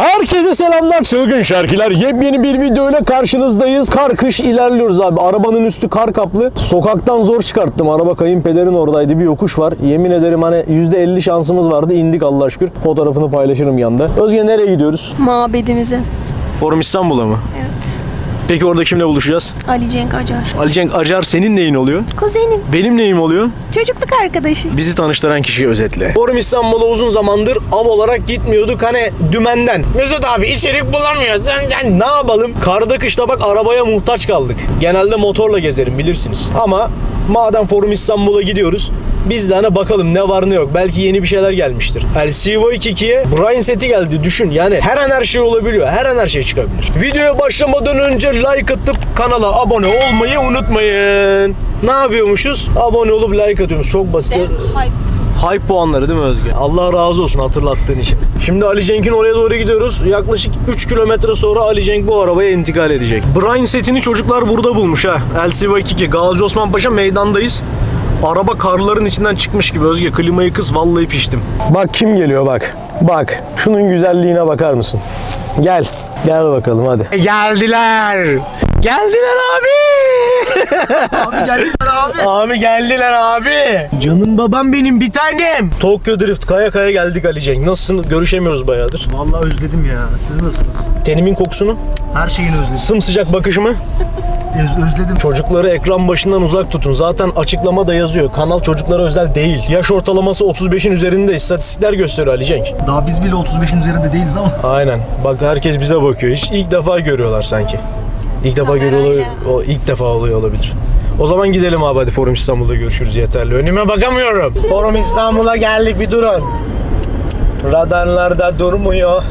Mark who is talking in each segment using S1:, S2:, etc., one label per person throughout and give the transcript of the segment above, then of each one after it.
S1: Herkese selamlar çılgın şarkılar. Yepyeni bir video ile karşınızdayız. Kar kış ilerliyoruz abi. Arabanın üstü kar kaplı. Sokaktan zor çıkarttım. Araba kayınpederin oradaydı. Bir yokuş var. Yemin ederim hani %50 şansımız vardı. İndik Allah'a şükür. Fotoğrafını paylaşırım yanında. Özge nereye gidiyoruz?
S2: Mabedimize.
S1: Forum İstanbul'a mı?
S2: Evet.
S1: Peki orada kimle buluşacağız?
S2: Ali Cenk Acar.
S1: Ali Cenk Acar senin neyin oluyor?
S2: Kuzenim.
S1: Benim neyim oluyor?
S2: Çocukluk arkadaşı.
S1: Bizi tanıştıran kişiyi özetle. Forum İstanbul'a uzun zamandır av olarak gitmiyorduk hani dümenden. Mesut abi içerik bulamıyoruz. Sen, sen ne yapalım? Karda kışta bak arabaya muhtaç kaldık. Genelde motorla gezerim bilirsiniz. Ama madem Forum İstanbul'a gidiyoruz biz de hani bakalım ne var ne yok. Belki yeni bir şeyler gelmiştir. LCV 22'ye Brian seti geldi düşün. Yani her an her şey olabiliyor. Her an her şey çıkabilir. Videoya başlamadan önce like atıp kanala abone olmayı unutmayın. Ne yapıyormuşuz? Abone olup like atıyoruz. Çok basit. Hype puanları değil mi Özge? Allah razı olsun hatırlattığın için. Şimdi Ali Cenk'in oraya doğru gidiyoruz. Yaklaşık 3 kilometre sonra Ali Cenk bu arabaya intikal edecek. Brian setini çocuklar burada bulmuş ha. LCV 22 Gazi Osman Paşa meydandayız. Araba karların içinden çıkmış gibi Özge. Klimayı kıs vallahi piştim. Bak kim geliyor bak. Bak şunun güzelliğine bakar mısın? Gel. Gel bakalım hadi. Geldiler. Geldiler abi.
S3: Abi geldiler abi.
S1: Abi geldiler abi. Canım babam benim bir tanem. Tokyo Drift kaya kaya geldik Ali Cenk. Nasılsın? Görüşemiyoruz bayağıdır.
S3: Vallahi özledim ya. Siz nasılsınız?
S1: Tenimin kokusunu,
S3: Her şeyini özledim.
S1: sımsıcak bakışımı.
S3: Öz- özledim.
S1: Çocukları ekran başından uzak tutun. Zaten açıklamada yazıyor. Kanal çocuklara özel değil. Yaş ortalaması 35'in üzerinde istatistikler gösteriyor Ali Cenk.
S3: Daha biz bile 35'in üzerinde değiliz ama.
S1: Aynen. Bak herkes bize bakıyor. Hiç ilk defa görüyorlar sanki. İlk defa görüyorlar. O ilk defa oluyor olabilir. O zaman gidelim abi hadi Forum İstanbul'da görüşürüz yeterli. Önüme bakamıyorum. Forum İstanbul'a geldik bir durun. Radarlarda durmuyor.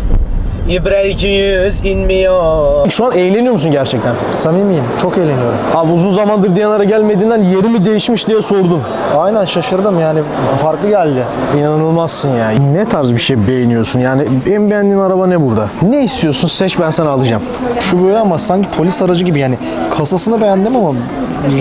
S1: İbre 200 inmiyor. Şu an eğleniyor musun gerçekten?
S3: Samimiyim. Çok eğleniyorum.
S1: Abi uzun zamandır Diyanar'a gelmediğinden yeri mi değişmiş diye sordum.
S3: Aynen şaşırdım yani. Farklı geldi.
S1: İnanılmazsın ya. Ne tarz bir şey beğeniyorsun? Yani en beğendiğin araba ne burada? Ne istiyorsun? Seç ben sana alacağım.
S3: Şu böyle ama sanki polis aracı gibi yani. Kasasını beğendim ama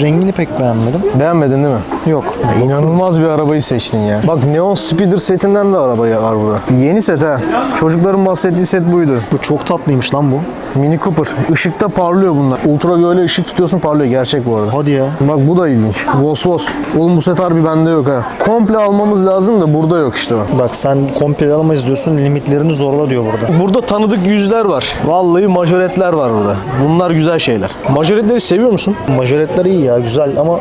S3: rengini pek beğenmedim.
S1: Beğenmedin değil mi?
S3: Yok.
S1: İnanılmaz bir arabayı seçtin ya. Bak Neon Speeder setinden de araba var burada. Yeni set ha. Çocukların bahsettiği set buydu.
S3: Bu çok tatlıymış lan bu.
S1: Mini Cooper. Işıkta parlıyor bunlar. Ultraviyole ışık tutuyorsun parlıyor. Gerçek bu arada.
S3: Hadi ya.
S1: Bak bu da ilginç. Vos vos. Oğlum bu set harbi bende yok ha. Komple almamız lazım da burada yok işte o.
S3: Bak sen komple alamayız diyorsun. Limitlerini zorla diyor burada.
S1: Burada tanıdık yüzler var. Vallahi majoretler var burada. Bunlar güzel şeyler. Majoretleri seviyor musun?
S3: Majoretler iyi ya güzel ama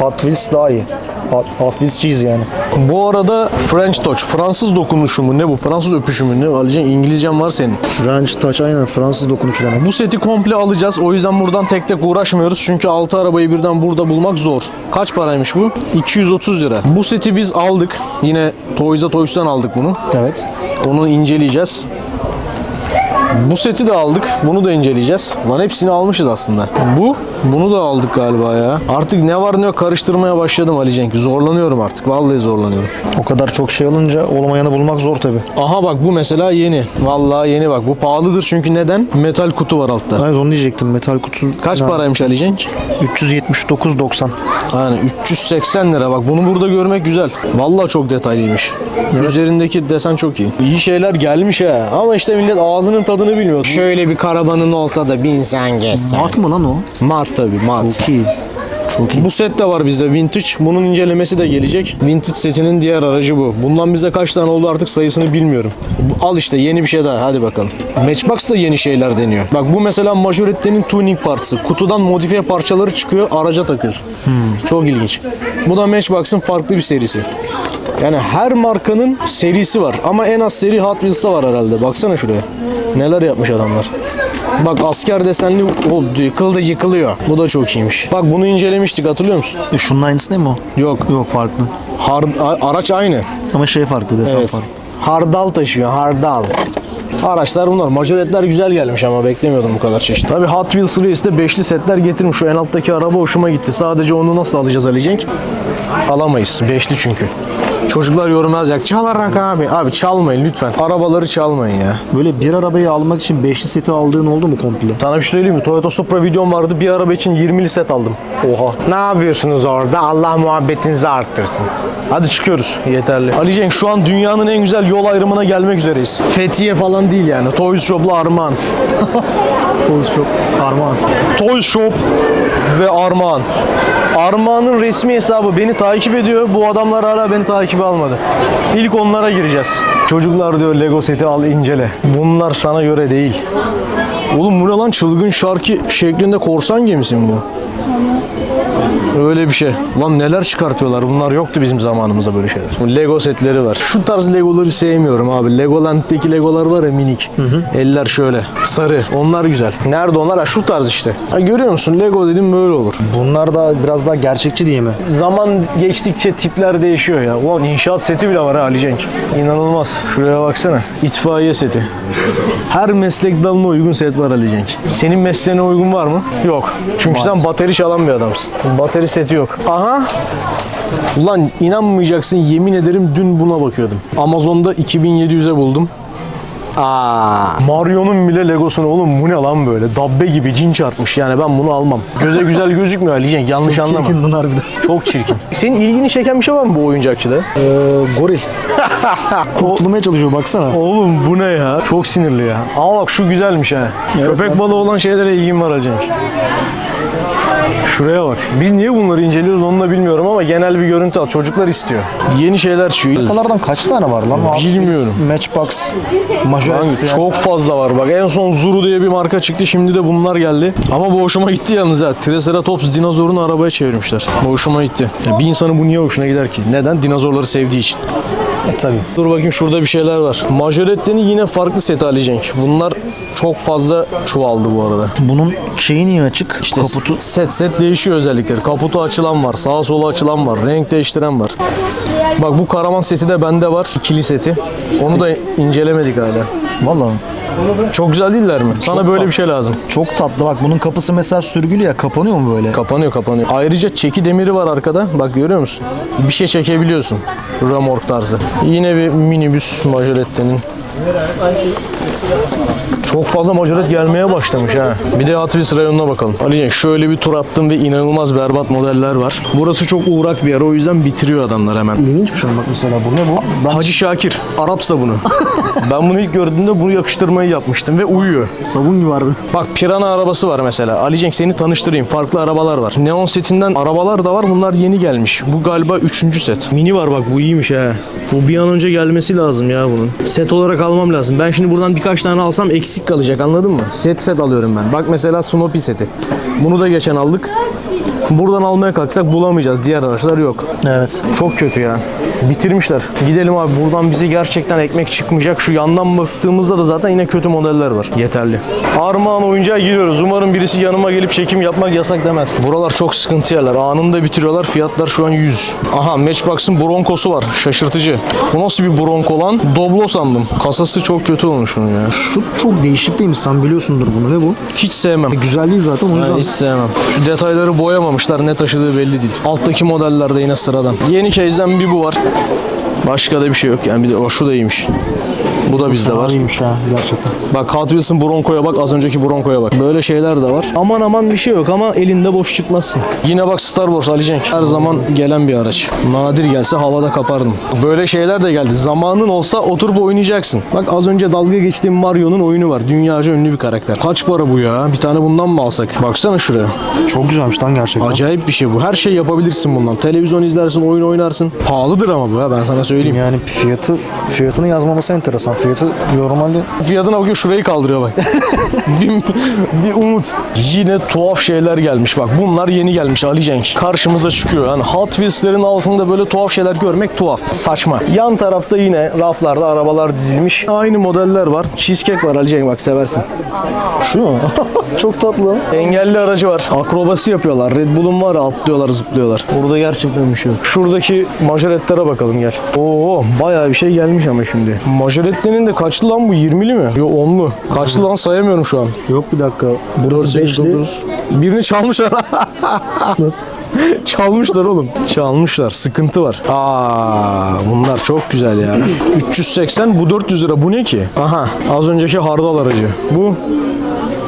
S3: Hot Wheels daha iyi. Hot, Hot Wheels'ciyiz yani.
S1: Bu arada French Touch. Fransız dokunuşu mu? Ne bu? Fransız öpüşü mü? Ne? Alican İngilizcen var senin.
S3: French Touch aynen Fransız dokunuşu demek.
S1: Bu seti komple alacağız. O yüzden buradan tek tek uğraşmıyoruz. Çünkü 6 arabayı birden burada bulmak zor. Kaç paraymış bu? 230 lira. Bu seti biz aldık. Yine Toys'a Toys'tan aldık bunu.
S3: Evet.
S1: Onu inceleyeceğiz. Bu seti de aldık. Bunu da inceleyeceğiz. Lan hepsini almışız aslında. Bu, bunu da aldık galiba ya. Artık ne var ne yok karıştırmaya başladım Ali Cenk. Zorlanıyorum artık. Vallahi zorlanıyorum.
S3: O kadar çok şey alınca olmayanı bulmak zor tabi.
S1: Aha bak bu mesela yeni. Vallahi yeni bak. Bu pahalıdır çünkü neden? Metal kutu var altta.
S3: Evet onu diyecektim metal kutu.
S1: Kaç
S3: Ha,
S1: paraymış Ali Cenk?
S3: 379.90.
S1: Yani 380 lira bak bunu burada görmek güzel. Vallahi çok detaylıymış. Üzerindeki desen çok iyi. İyi şeyler gelmiş ha. Ama işte millet ağzının tadını bilmiyor. Şöyle bir karavanın olsa da binsen geçsen.
S3: Mat mı lan o?
S1: Mat tabi mat.
S3: Çok iyi. Çok iyi.
S1: Bu set de var bizde vintage. Bunun incelemesi de gelecek. Vintage setinin diğer aracı bu. Bundan bize kaç tane oldu artık sayısını bilmiyorum. Al işte yeni bir şey daha. Hadi bakalım. Matchbox da yeni şeyler deniyor. Bak bu mesela majorettenin tuning parçası. Kutudan modifiye parçaları çıkıyor. Araca takıyorsun. Çok ilginç. Bu da Matchbox'ın farklı bir serisi. Yani her markanın serisi var. Ama en az seri Hot Wheels'ta var herhalde. Baksana şuraya. Neler yapmış adamlar. Bak asker desenli o yıkıldı yıkılıyor. Bu da çok iyiymiş. Bak bunu incelemiştik hatırlıyor musun?
S3: E, şunun aynısı değil mi o?
S1: Yok.
S3: Yok farklı.
S1: Hard, a- araç aynı.
S3: Ama şey farklı desen
S1: Evet.
S3: farklı.
S1: Hardal taşıyor, hardal. Araçlar bunlar. Majoretler güzel gelmiş ama beklemiyordum bu kadar çeşit. Tabi Hot Wheels Race'de beşli setler getirmiş. Şu en alttaki araba hoşuma gitti. Sadece onu nasıl alacağız Ali Cenk? Alamayız. Beşli çünkü. Çocuklar yorum yazacak. Çalarak abi. Abi çalmayın lütfen. Arabaları çalmayın ya.
S3: Böyle bir arabayı almak için beşli seti aldığın oldu mu komple?
S1: Sana bir şey söyleyeyim mi? Toyota Supra videom vardı. Bir araba için 20'li set aldım. Oha. Ne yapıyorsunuz orada? Allah muhabbetinizi arttırsın. Hadi çıkıyoruz. Yeterli. Ali Cenk şu an dünyanın en güzel yol ayrımına gelmek üzereyiz. Fethiye falan değil yani. Toys Shop'la Armağan.
S3: Toz çok armağan.
S1: Toy Shop ve Armağan. Armağan'ın resmi hesabı beni takip ediyor. Bu adamlar hala beni takibe almadı. İlk onlara gireceğiz. Çocuklar diyor Lego seti al incele. Bunlar sana göre değil. Oğlum bu ne lan çılgın şarkı şeklinde korsan gemisi mi bu? Öyle bir şey. Lan neler çıkartıyorlar. Bunlar yoktu bizim zamanımızda böyle şeyler. Lego setleri var. Şu tarz Legoları sevmiyorum abi. Legoland'daki Legolar var ya minik. Eller şöyle. Sarı. Onlar güzel. Nerede onlar? Ha, şu tarz işte. Ha, görüyor musun? Lego dedim böyle olur.
S3: Bunlar da biraz daha gerçekçi diye mi?
S1: Zaman geçtikçe tipler değişiyor ya. Ulan inşaat seti bile var ha Ali Cenk. İnanılmaz. Şuraya baksana. İtfaiye seti. Her meslek dalına uygun set var Ali Cenk. Senin mesleğine uygun var mı? Yok. Çünkü sen bateri çalan bir adamsın. Bateri seti yok. Aha. Ulan inanmayacaksın yemin ederim dün buna bakıyordum. Amazon'da 2700'e buldum. Aa. Mario'nun bile Legosunu oğlum bu ne lan böyle? Dabbe gibi cin çarpmış yani ben bunu almam. Göze güzel gözükmüyor Ali Cenk yanlış anlama.
S3: Çirkin bunlar bir de.
S1: Çok çirkin. Senin ilgini çeken bir şey var mı bu oyuncakçıda?
S3: Ee, goril. Kurtulmaya çalışıyor baksana.
S1: Oğlum bu ne ya? Çok sinirli ya. Ama bak şu güzelmiş ha. Köpek balığı olan şeylere ilgim var hacım. Şuraya bak. Biz niye bunları inceliyoruz onu da bilmiyorum ama genel bir görüntü al. Çocuklar istiyor. Yeni şeyler çıkıyor.
S3: Markalardan kaç tane var lan?
S1: Bilmiyorum.
S3: Matchbox,
S1: Kanka çok fazla var bak. En son Zuru diye bir marka çıktı. Şimdi de bunlar geldi. Ama bu hoşuma gitti yalnız ha. Triceratops dinozorunu arabaya çevirmişler. Bu hoşuma gitti. Ya bir insanın bu niye hoşuna gider ki? Neden? Dinozorları sevdiği için.
S3: E tabii.
S1: Dur bakayım şurada bir şeyler var. Majorette'nin yine farklı Ali Cenk. Bunlar çok fazla çoğaldı bu arada.
S3: Bunun şeyi niye açık?
S1: İşte
S3: Kaputu.
S1: set set değişiyor özellikleri. Kaputu açılan var, sağa sola açılan var, renk değiştiren var. Bak bu Karaman seti de bende var. ikili seti. Onu da incelemedik hala.
S3: Vallahi
S1: Çok güzel değiller mi? Sana böyle
S3: tatlı.
S1: bir şey lazım.
S3: çok tatlı. Bak bunun kapısı mesela sürgülü ya. Kapanıyor mu böyle?
S1: Kapanıyor kapanıyor. Ayrıca çeki demiri var arkada. Bak görüyor musun? Bir şey çekebiliyorsun. Remork tarzı. Yine bir minibüs majorettenin. Çok fazla majoret gelmeye başlamış ha. Bir de Wheels rayonuna bakalım. Ali şöyle bir tur attım ve inanılmaz berbat modeller var. Burası çok uğrak bir yer o yüzden bitiriyor adamlar hemen.
S3: İlginç bir şey bak mesela bu ne bu? Ben
S1: Hacı Şakir, Arap sabunu. ben bunu ilk gördüğümde bunu yakıştırmayı yapmıştım ve uyuyor.
S3: sabun gibi harbi.
S1: Bak Pirana arabası var mesela. Ali Cenk seni tanıştırayım. Farklı arabalar var. Neon setinden arabalar da var. Bunlar yeni gelmiş. Bu galiba üçüncü set. Mini var bak bu iyiymiş ha. Bu bir an önce gelmesi lazım ya bunun. Set olarak almam lazım. Ben şimdi buradan birkaç tane alsam eksik kalacak anladın mı? Set set alıyorum ben. Bak mesela Snoopy seti. Bunu da geçen aldık. Buradan almaya kalksak bulamayacağız. Diğer araçlar yok.
S3: Evet.
S1: Çok kötü ya. Bitirmişler. Gidelim abi buradan bize gerçekten ekmek çıkmayacak. Şu yandan baktığımızda da zaten yine kötü modeller var. Yeterli. Armağan oyuncağa giriyoruz. Umarım birisi yanıma gelip çekim yapmak yasak demez. Buralar çok sıkıntı yerler. Anında bitiriyorlar. Fiyatlar şu an 100. Aha Matchbox'ın Bronco'su var. Şaşırtıcı. Bu nasıl bir Bronco lan? Doblo sandım. Kasası çok kötü olmuş bunun ya.
S3: Şu çok değişik değil mi? Sen biliyorsundur bunu. Ne bu?
S1: Hiç sevmem.
S3: E, güzel değil zaten o yüzden.
S1: Ben hiç sevmem. Şu detayları boyamamışlar. Ne taşıdığı belli değil. Alttaki modellerde yine sıradan. Yeni case'den bir bu var. Başka da bir şey yok. Yani bir de o şu da iyiymiş. Bu da bizde var.
S3: İyiymiş ha gerçekten.
S1: Bak Hot Wheels'ın Bronco'ya bak, az önceki Bronco'ya bak. Böyle şeyler de var. Aman aman bir şey yok ama elinde boş çıkmazsın. Yine bak Star Wars Ali Cenk. Her zaman gelen bir araç. Nadir gelse havada kapardım. Böyle şeyler de geldi. Zamanın olsa oturup oynayacaksın. Bak az önce dalga geçtiğim Mario'nun oyunu var. Dünyaca ünlü bir karakter. Kaç para bu ya? Bir tane bundan mı alsak? Baksana şuraya.
S3: Çok güzelmiş lan gerçekten.
S1: Acayip bir şey bu. Her şey yapabilirsin bundan. Televizyon izlersin, oyun oynarsın. Pahalıdır ama bu ha ben sana söyleyeyim.
S3: Yani fiyatı fiyatını yazmaması enteresan. Fiyatı normalde
S1: Fiyatına bakıyor şurayı kaldırıyor bak. bir, bir umut. Yine tuhaf şeyler gelmiş bak. Bunlar yeni gelmiş Ali Cenk. Karşımıza çıkıyor. Yani Hot Wheels'lerin altında böyle tuhaf şeyler görmek tuhaf. Saçma. Yan tarafta yine raflarda arabalar dizilmiş. Aynı modeller var. Cheesecake var Ali Cenk bak seversin.
S3: şu mu? Çok tatlı.
S1: Engelli aracı var. Akrobasi yapıyorlar. Red Bull'un var atlıyorlar, zıplıyorlar. Burada gerçekten bir şey yok. Şuradaki majoretlere bakalım gel. Oo bayağı bir şey gelmiş ama şimdi. Majoretlerin teknenin de kaçlı lan bu 20'li mi? Yo 10'lu. Kaçlı lan sayamıyorum şu an.
S3: Yok bir dakika.
S1: 4,
S3: Burası
S1: 8,
S3: 5'li.
S1: 9. Birini çalmışlar.
S3: Nasıl?
S1: Çalmışlar oğlum. Çalmışlar. Sıkıntı var. Aa, bunlar çok güzel ya. 380 bu 400 lira. Bu ne ki? Aha. Az önceki hardal aracı. Bu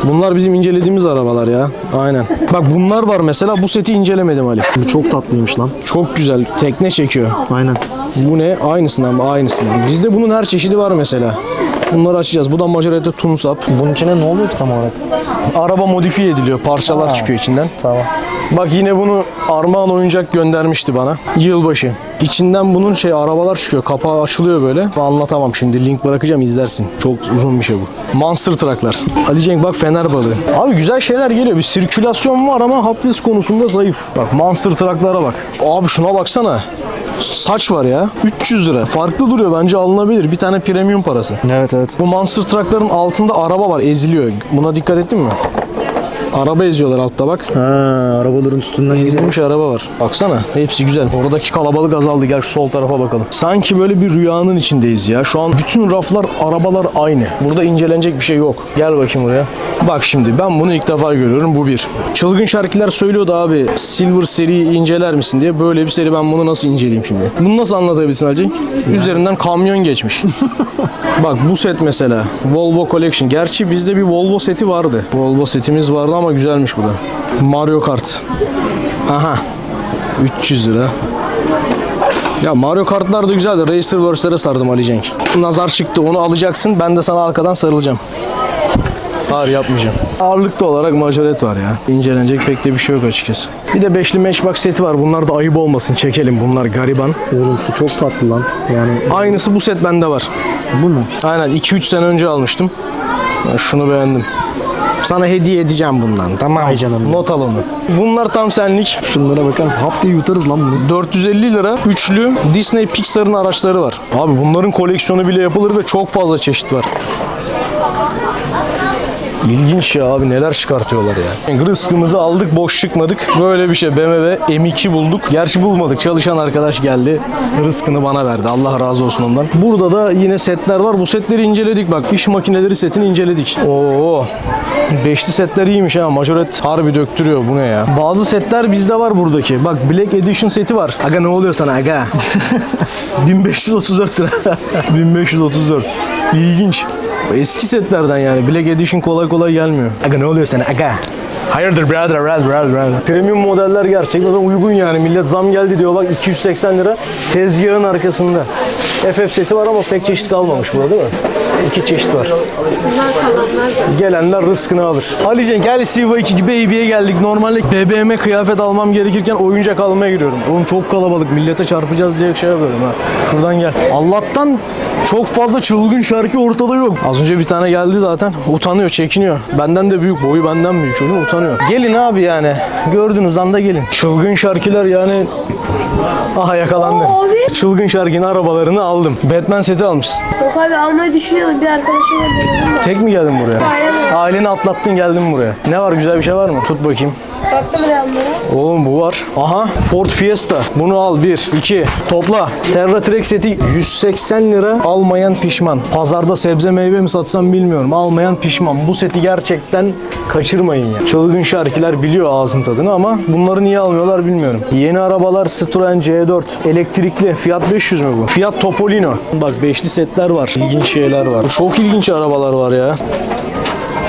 S1: Bunlar bizim incelediğimiz arabalar ya. Aynen. Bak bunlar var mesela. Bu seti incelemedim Ali.
S3: Bu çok tatlıymış lan.
S1: Çok güzel. Tekne çekiyor.
S3: Aynen.
S1: Bu ne? Aynısından mı? Aynısından. Bizde bunun her çeşidi var mesela. Bunları açacağız. Bu da majorette tunsap.
S3: Bunun içine ne oluyor ki tam olarak?
S1: Araba modifiye ediliyor. Parçalar çıkıyor içinden.
S3: Tamam.
S1: Bak yine bunu Armağan oyuncak göndermişti bana. Yılbaşı. İçinden bunun şey arabalar çıkıyor. Kapağı açılıyor böyle. Anlatamam şimdi. Link bırakacağım izlersin. Çok uzun bir şey bu. Monster Truck'lar. Ali Cenk bak fener balığı. Abi güzel şeyler geliyor. Bir sirkülasyon var ama Hot Wheels konusunda zayıf. Bak Monster Truck'lara bak. Abi şuna baksana. Saç var ya. 300 lira. Farklı duruyor bence alınabilir. Bir tane premium parası.
S3: Evet evet.
S1: Bu Monster Truck'ların altında araba var eziliyor. Buna dikkat ettin mi? Araba eziyorlar altta bak.
S3: Ha, arabaların üstünden.
S1: Ezilmiş araba var. Baksana hepsi güzel. Oradaki kalabalık azaldı. Gel şu sol tarafa bakalım. Sanki böyle bir rüyanın içindeyiz ya. Şu an bütün raflar, arabalar aynı. Burada incelenecek bir şey yok. Gel bakayım buraya. Bak şimdi ben bunu ilk defa görüyorum. Bu bir. Çılgın şarkılar söylüyordu abi. Silver seri inceler misin diye. Böyle bir seri ben bunu nasıl inceleyeyim şimdi? Bunu nasıl anlatabilirsin Cenk? Üzerinden kamyon geçmiş. Bak bu set mesela. Volvo Collection. Gerçi bizde bir Volvo seti vardı. Volvo setimiz vardı ama güzelmiş bu da. Mario Kart. Aha. 300 lira. Ya Mario Kart'lar da güzeldi. Racerverse'lere sardım Ali Cenk. Nazar çıktı. Onu alacaksın. Ben de sana arkadan sarılacağım. Hayır yapmayacağım. Ağırlıkta olarak majoret var ya. İncelenecek pek de bir şey yok açıkçası. Bir de beşli matchbox seti var. Bunlar da ayıp olmasın. Çekelim. Bunlar gariban.
S3: Oğlum şu çok tatlı lan. Yani
S1: Aynısı bu set bende var.
S3: bu mu?
S1: Aynen 2-3 sene önce almıştım. Ben şunu beğendim. Sana hediye edeceğim bundan. Tamam.
S3: Ay canım.
S1: Not al onu. Bunlar tam senlik.
S3: Şunlara bakar mısın? Hap diye yutarız lan bunu.
S1: 450 lira üçlü Disney Pixar'ın araçları var. Abi bunların koleksiyonu bile yapılır ve çok fazla çeşit var. İlginç ya abi neler çıkartıyorlar ya. Rızkımızı aldık boş çıkmadık. Böyle bir şey BMW M2 bulduk. Gerçi bulmadık. Çalışan arkadaş geldi. Rızkını bana verdi. Allah razı olsun ondan. Burada da yine setler var. Bu setleri inceledik bak. İş makineleri setini inceledik. Oo. Beşli setler iyiymiş ha. Majoret harbi döktürüyor. Bu ne ya? Bazı setler bizde var buradaki. Bak Black Edition seti var. Aga ne oluyor sana aga? 1534 lira. 1534. İlginç. Eski setlerden yani. Black Edition kolay kolay gelmiyor. Aga ne oluyor sana aga? Hayırdır brother, brother, brother, brother. Premium modeller gerçekten uygun yani. Millet zam geldi diyor bak 280 lira tezgahın arkasında. FF seti var ama pek çeşit kalmamış burada değil mi? İki çeşit var. Gelenler rızkını alır. Ali Cenk gel Siva 2 Baby'ye geldik. Normalde bebeğime kıyafet almam gerekirken oyuncak almaya giriyorum. Oğlum çok kalabalık. Millete çarpacağız diye şey yapıyorum ha. Şuradan gel. Allah'tan çok fazla çılgın şarkı ortada yok. Az önce bir tane geldi zaten. Utanıyor, çekiniyor. Benden de büyük, boyu benden büyük. Çocuğun utanıyor. Gelin abi yani. Gördüğünüz anda gelin. Çılgın şarkılar yani Aha yakalandı.
S4: Abi.
S1: Çılgın şarkının arabalarını aldım. Batman seti almışsın.
S4: Yok abi almayı düşünüyordum. Bir arkadaşım gönderdim de.
S1: Tek mi geldin buraya?
S4: Aynen.
S1: Aileni atlattın geldin buraya. Ne var güzel bir şey var mı? Tut bakayım.
S4: Baktım reyonlara.
S1: Oğlum bu var. Aha Ford Fiesta. Bunu al. Bir, iki. Topla. Terra Trek seti 180 lira. Almayan pişman. Pazarda sebze meyve mi satsam bilmiyorum. Almayan pişman. Bu seti gerçekten kaçırmayın ya. Çılgın şarkiler biliyor ağzın tadını ama bunları niye almıyorlar bilmiyorum. Yeni arabalar Citroen C4. Elektrikli. Fiyat 500 mü bu? Fiyat Topolino. Bak beşli setler var. İlginç şeyler var. Çok ilginç arabalar var ya.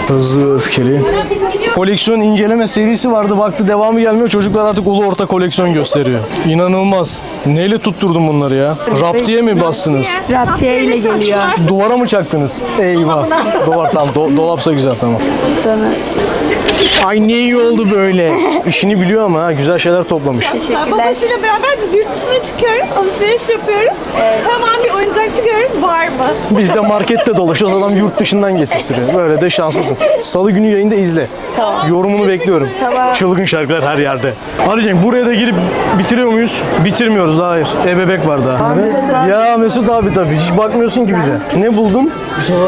S1: Hızlı ve öfkeli. Koleksiyon inceleme serisi vardı. Baktı devamı gelmiyor. Çocuklar artık ulu orta koleksiyon gösteriyor. İnanılmaz. Neyle tutturdun bunları ya? Raptiye mi bastınız?
S2: Raptiye ile geliyor.
S1: Duvara mı çaktınız? Eyvah. Duvar tamam. Do- dolapsa güzel tamam. Ay ne iyi oldu böyle. İşini biliyor ama ha. Güzel şeyler toplamış.
S5: Babasıyla beraber biz yurt dışına çıkıyoruz, alışveriş yapıyoruz. Hemen bir oyuncakçı görüyoruz, var mı?
S1: Biz de markette dolaşıyoruz. Adam yurt dışından getirtiyor. Böyle de şanslısın. Salı günü yayında izle. Yorumunu bekliyorum. Çılgın şarkılar her yerde. Ali Cenk buraya da girip bitiriyor muyuz? Bitirmiyoruz hayır. Ebebek var daha. Ya Mesut abi tabii hiç bakmıyorsun ki bize. Ne buldun?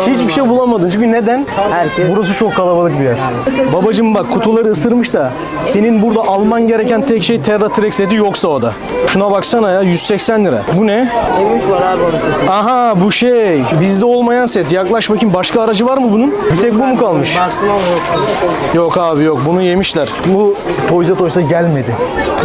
S1: Hiçbir şey bulamadın. Çünkü neden? Burası çok kalabalık bir yer. Babacım bak kutuları ısırmış da senin burada alman gereken tek şey Terra Trek seti yoksa o da. Şuna baksana ya 180 lira. Bu ne?
S6: M3 var abi seti.
S1: Aha bu şey. Bizde olmayan set. Yaklaş bakayım başka aracı var mı bunun? Bir tek bu mu kalmış?
S6: Yok.
S1: Yok abi yok bunu yemişler. Bu Toys'a Toys'a gelmedi.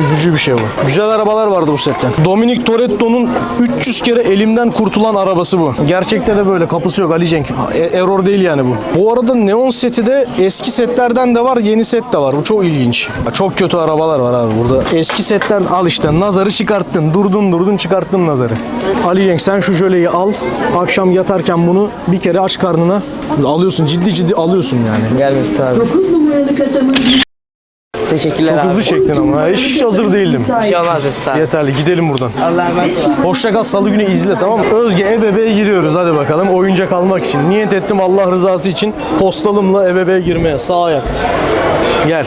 S1: Üzücü bir şey bu. Güzel arabalar vardı bu setten. Dominic Toretto'nun 300 kere elimden kurtulan arabası bu. Gerçekte de böyle kapısı yok Ali Cenk. E- error değil yani bu. Bu arada neon seti de eski setlerden de var yeni set de var. Bu çok ilginç. Çok kötü arabalar var abi burada. Eski setler al işte nazarı çıkarttın. Durdun durdun çıkarttın nazarı. Ali Cenk sen şu jöleyi al. Akşam yatarken bunu bir kere aç karnına alıyorsun. Ciddi ciddi alıyorsun yani.
S6: Gel Mesut abi.
S7: 9 numaralı kasamız
S6: Teşekkürler abi.
S1: Hızlı çektin ama. Hiç hazır değildim.
S6: Bir şey olmaz.
S1: Yeterli gidelim buradan.
S6: Allah'a emanet ol.
S1: Hoşça kal salı günü izle tamam mı? Özge EBB'ye giriyoruz hadi bakalım. Oyuncak almak için. Niyet ettim Allah rızası için postalımla EBB'ye girmeye. Sağ ayak. Gel.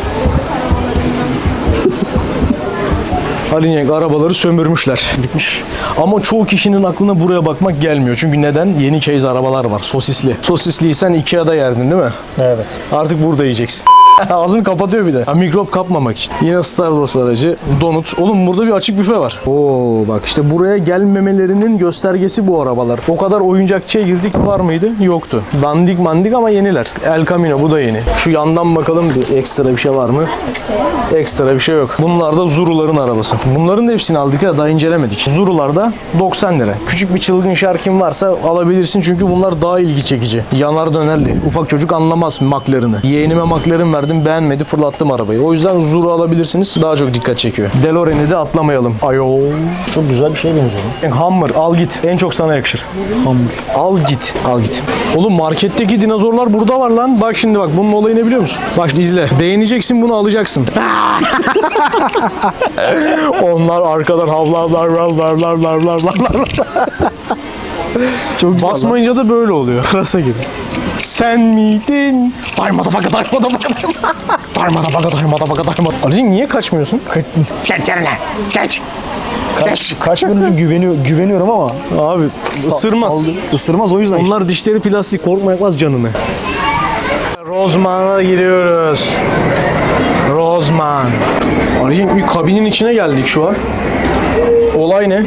S1: Halinyenk arabaları sömürmüşler. Bitmiş. Ama çoğu kişinin aklına buraya bakmak gelmiyor. Çünkü neden? Yeni case arabalar var. Sosisli. Sosisliysen Ikea'da yerdin değil mi?
S3: Evet.
S1: Artık burada yiyeceksin. Ağzını kapatıyor bir de. Ha, mikrop kapmamak için. Yine Star Wars aracı. Donut. Oğlum burada bir açık büfe var. Oo bak işte buraya gelmemelerinin göstergesi bu arabalar. O kadar oyuncakçıya girdik var mıydı? Yoktu. Dandik mandik ama yeniler. El Camino bu da yeni. Şu yandan bakalım bir ekstra bir şey var mı? Ekstra bir şey yok. Bunlar da Zuru'ların arabası. Bunların da hepsini aldık ya daha incelemedik. Zuru'lar da 90 lira. Küçük bir çılgın şarkın varsa alabilirsin çünkü bunlar daha ilgi çekici. Yanar dönerli. Ufak çocuk anlamaz McLaren'ı. Yeğenime McLaren verdim beğenmedi fırlattım arabayı. O yüzden Zuru alabilirsiniz. Daha çok dikkat çekiyor. DeLorean'i de atlamayalım. Ayo.
S3: Çok güzel bir şeye benziyor.
S1: Hammer al git. En çok sana yakışır. Hammer. Al git. Al git. Oğlum marketteki dinozorlar burada var lan. Bak şimdi bak bunun olayı ne biliyor musun? Bak şimdi izle. Beğeneceksin bunu alacaksın. Onlar arkadan havlarlar, havlarlar, havlarlar, havlarlar.
S3: Çok güzel.
S1: Basmayınca da böyle oluyor. Pırasa gibi. Sen miydin? Daymada baka daymada baka daymada baka daymada baka daymada. Ali'cim niye kaçmıyorsun? Geç yerine. Geç.
S3: Kaç, kaç bölümcü güveniyor, güveniyorum ama
S1: Abi ısırmaz.
S3: Saldı- Isırmaz o yüzden. işte.
S1: Onlar dişleri plastik korkma yakmaz canını. Rozman'a giriyoruz. Rozman. Arayacağım bir kabinin içine geldik şu an. Olay ne?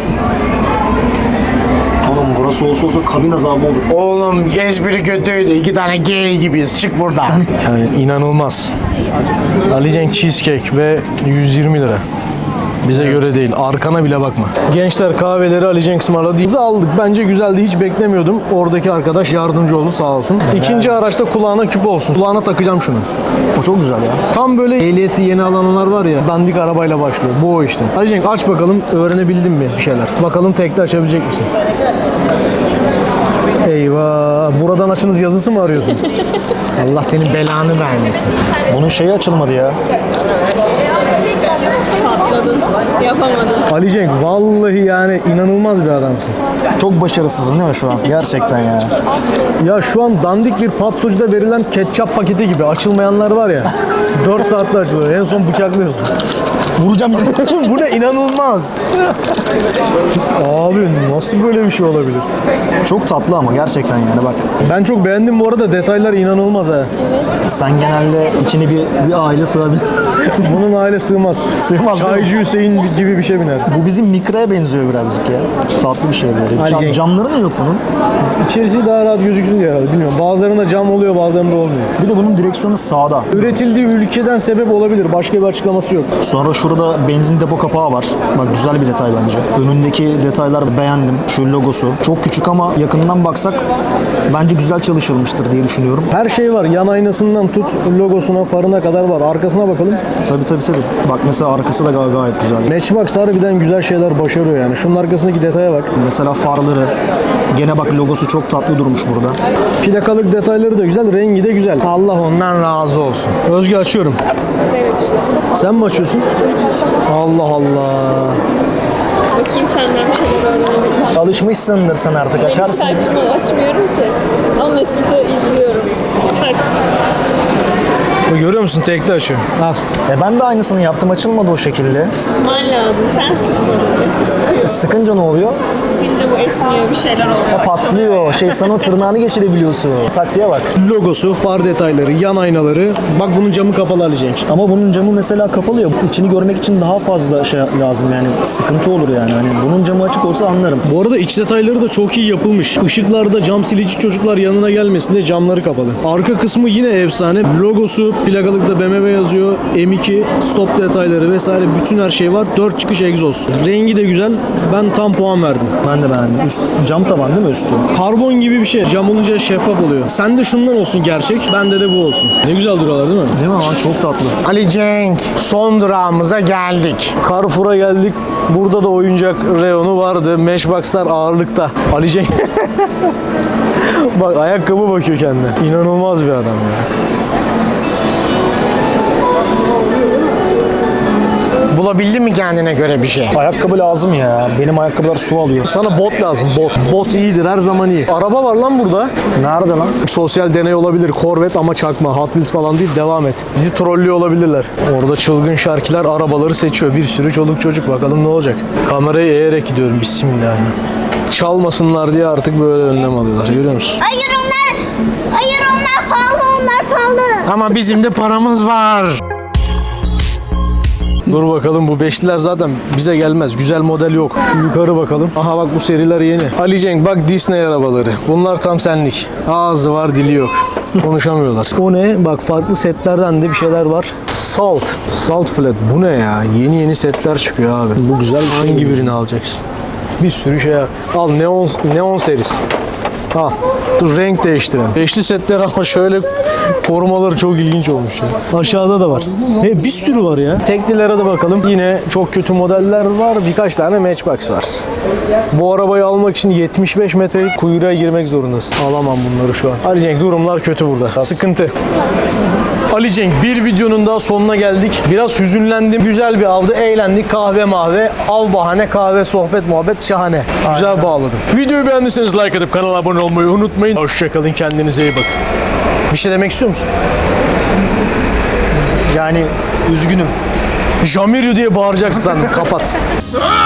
S3: Burası olsa olsa kabin azabı olur.
S1: Oğlum espri kötüydü. İki tane gay gibiyiz. Çık buradan. Yani inanılmaz. Ali Cenk cheesecake ve 120 lira. Bize göre değil. Arkana bile bakma. Gençler kahveleri Ali Cenk ısmarladı. Biz aldık. Bence güzeldi. Hiç beklemiyordum. Oradaki arkadaş yardımcı oldu sağ olsun. İkinci araçta kulağına küpe olsun. Kulağına takacağım şunu.
S3: O çok güzel ya.
S1: Tam böyle ehliyeti yeni alanlar var ya dandik arabayla başlıyor. Bu o işte. Ali Cenk aç bakalım öğrenebildin mi bir şeyler? Bakalım tekte açabilecek misin? Eyvah. Buradan açınız yazısı mı arıyorsun? Allah senin belanı vermesin.
S3: Bunun şeyi açılmadı ya.
S2: Patladın. Yapamadın.
S1: Ali Cenk vallahi yani inanılmaz bir adamsın.
S3: Çok başarısızım değil mi şu an? Gerçekten ya.
S1: Ya şu an dandik bir patsocuda verilen ketçap paketi gibi açılmayanlar var ya. 4 saatte açılıyor. En son bıçaklıyorsun.
S3: Vuracağım
S1: Bu ne inanılmaz. Abi nasıl böyle bir şey olabilir?
S3: Çok tatlı ama gerçekten yani bak.
S1: Ben çok beğendim bu arada detaylar inanılmaz ha.
S3: Sen genelde içine bir, bir aile sığabilir.
S1: Bunun aile sığmaz.
S3: Sığmaz değil mi?
S1: Çaycı Hüseyin gibi bir şey biner.
S3: Bu bizim mikraya benziyor birazcık ya. Tatlı bir şey böyle. Cam, camları mı yok bunun?
S1: İçerisi daha rahat gözüksün diye herhalde bilmiyorum. Bazılarında cam oluyor bazılarında olmuyor.
S3: Bir de bunun direksiyonu sağda.
S1: Üretildiği ülkeden sebep olabilir. Başka bir açıklaması yok.
S3: Sonra şurada benzin depo kapağı var. Bak güzel bir detay bence. Önündeki detaylar beğendim. Şu logosu. Çok küçük ama yakından baksak bence güzel çalışılmıştır diye düşünüyorum.
S1: Her şey var. Yan aynasından tut logosuna, farına kadar var. Arkasına bakalım.
S3: Tabii tabii tabii. Bak mesela arkası da gay- gayet güzel.
S1: Matchbox harbiden güzel şeyler başarıyor yani. Şunun arkasındaki detaya bak.
S3: Mesela farları. Gene bak logosu çok tatlı durmuş burada.
S1: Plakalık detayları da güzel, rengi de güzel. Allah ondan razı olsun. Özge açıyorum. Sen mi açıyorsun? Allah Allah.
S2: Bakayım senden bir şeyler öğrenebilirim.
S3: Alışmışsındır sen artık
S2: Hiç saçma açmıyorum ki. Ama Mesut'u izliyorum. Tak.
S1: Bak görüyor musun? Tekli açıyor.
S3: Al. E ben de aynısını yaptım açılmadı o şekilde.
S2: Sıkman lazım. Sen sıkmadın. Mesut sıkıyor.
S3: Sıkınca ne oluyor?
S2: Sıkınca bu esniyor bir şeyler oluyor.
S3: Ha, patlıyor. Şey sana o tırnağını geçirebiliyorsun. Taktiğe bak.
S1: Logosu, far detayları, yan aynaları. Bak bunun camı kapalı Ali Cenk.
S3: Ama bunun camı mesela kapalı ya. İçini görmek için daha fazla şey lazım yani. Sıkıntı olur yani. Hani bunun camı açık olsa anlarım.
S1: Bu arada iç detayları da çok iyi yapılmış. Işıklarda cam silici çocuklar yanına gelmesin diye camları kapalı. Arka kısmı yine efsane. Logosu, plakalıkta BMW yazıyor. M2, stop detayları vesaire bütün her şey var. 4 çıkış egzoz. Rengi de güzel. Ben tam puan verdim.
S3: Ben de beğendim. Üst, cam tavan değil mi üstü?
S1: Karbon gibi bir şey. Cam olunca şeffaf oluyor. Sende şundan olsun gerçek. Bende de bu olsun. Ne güzel duruyorlar değil mi?
S3: Değil mi lan? Çok tatlı.
S1: Ali Cenk, son durağımıza geldik. Carrefour'a geldik. Burada da oyuncak reyonu vardı. Matchbox'lar ağırlıkta. Ali Cenk... Bak ayakkabı bakıyor kendine. İnanılmaz bir adam ya.
S7: Bulabildin mi kendine göre bir şey?
S3: Ayakkabı lazım ya. Benim ayakkabılar su alıyor.
S1: Sana bot lazım bot. Bot iyidir her zaman iyi. Araba var lan burada.
S3: Nerede lan?
S1: Sosyal deney olabilir. Corvette ama çakma. Hot Wheels falan değil. Devam et. Bizi trollüyor olabilirler. Orada çılgın şarkiler arabaları seçiyor. Bir sürü çoluk çocuk. Bakalım ne olacak. Kamerayı eğerek gidiyorum. Bismillahirrahmanirrahim. Çalmasınlar diye artık böyle önlem alıyorlar. Görüyor musun?
S8: Hayır onlar, hayır onlar pahalı, onlar pahalı.
S7: Ama bizim de paramız var.
S1: Dur bakalım bu beşliler zaten bize gelmez. Güzel model yok. Yukarı bakalım. Aha bak bu seriler yeni. Ali Cenk bak Disney arabaları. Bunlar tam senlik. Ağzı var dili yok. Konuşamıyorlar. O ne? Bak farklı setlerden de bir şeyler var. Salt. Salt flat. Bu ne ya? Yeni yeni setler çıkıyor abi. Bu güzel. Hangi birini alacaksın? Bir sürü şey var. Al neon, neon serisi. Ha, dur renk değiştiren. Beşli setler ama şöyle korumaları çok ilginç olmuş ya. Aşağıda da var. He, bir sürü var ya. Teknilere de bakalım. Yine çok kötü modeller var. Birkaç tane Matchbox var. Bu arabayı almak için 75 metrelik kuyruğa girmek zorundasın. Alamam bunları şu an. Cenk durumlar kötü burada. Sıkıntı. Ali Cenk bir videonun daha sonuna geldik. Biraz hüzünlendim. Güzel bir avdı. Eğlendik. Kahve mahve. Av bahane. Kahve, sohbet, muhabbet. Şahane. Güzel bağladım. Videoyu beğendiyseniz like atıp kanala abone olmayı unutmayın. Hoşçakalın. Kendinize iyi bakın. Bir şey demek istiyor musun?
S3: Yani üzgünüm.
S1: Jamiru diye bağıracaksın sen. Kapat.